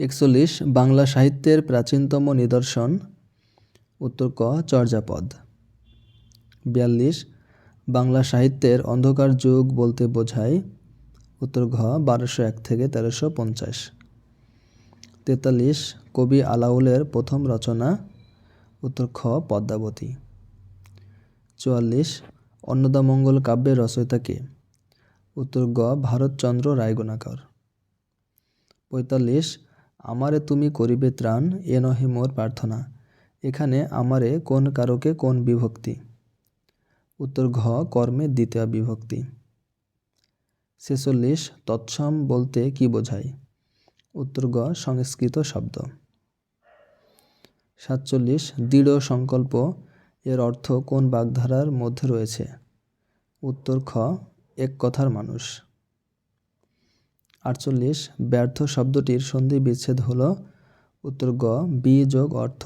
একচল্লিশ, বাংলা সাহিত্যের প্রাচীনতম নিদর্শন। উত্তর ক, চর্যাপদ। বিয়াল্লিশ, বাংলা সাহিত্যের অন্ধকার যুগ বলতে বোঝায়। উত্তর ঘ, বারোশো এক থেকে তেরোশো পঞ্চাশ। তেতাল্লিশ, কবি আলাউলের প্রথম রচনা। উত্তর খ, পদ্মাবতী। চুয়াল্লিশ, অন্নদামঙ্গল কাব্যের রচয়িতা কে? উত্তর গ, ভারতচন্দ্র রায়গুণাকর। পঁয়তাল্লিশ আমারে তুমি করিবে ত্রাণ, এ নহে মোর প্রার্থনা। এখানে আমারে কোন কারকে কোন বিভক্তি? উত্তর ঘ, কর্মে দ্বিতীয় বিভক্তি। ছেচল্লিশ, তৎসম বলতে কি বোঝায়? উত্তর গ সংস্কৃত শব্দ। সাতচল্লিশ, দৃঢ় সংকল্প, এর অর্থ কোন বাগধারার মধ্যে রয়েছে? উত্তর খ, এক কথার মানুষ। আটচল্লিশ ব্যর্থ শব্দটির সন্ধি বিচ্ছেদ হল উত্তর গ বি যোগ অর্থ।